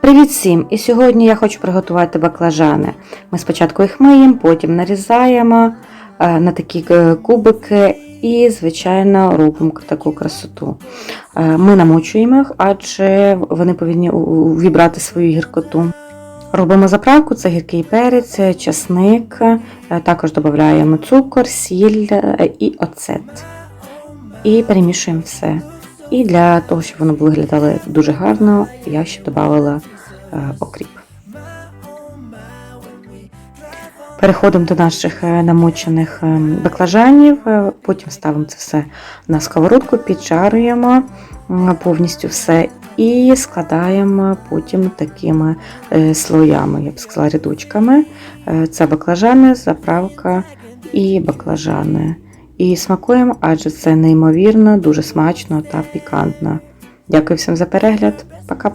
Привіт всім! І сьогодні я хочу приготувати баклажани. Ми спочатку їх миємо, потім нарізаємо е, на такі е, кубики і, звичайно, робимо таку красоту. Е, Ми намочуємо їх, адже вони повинні вібрати свою гіркоту. Робимо заправку, це гіркий перець, часник, також додаємо цукор, сіль і оцет. І перемішуємо все. І для того, щоб воно виглядало дуже гарно, я ще додавала е, окріп. Переходимо до наших е, намочених е, баклажанів, потім ставимо це все на сковородку, піджарюємо повністю все і складаємо потім такими слоями, я б сказала, рядочками. Це баклажани, заправка і баклажани. І смакуємо, адже це неймовірно, дуже смачно та пікантно. Дякую всім за перегляд. Пока-пока.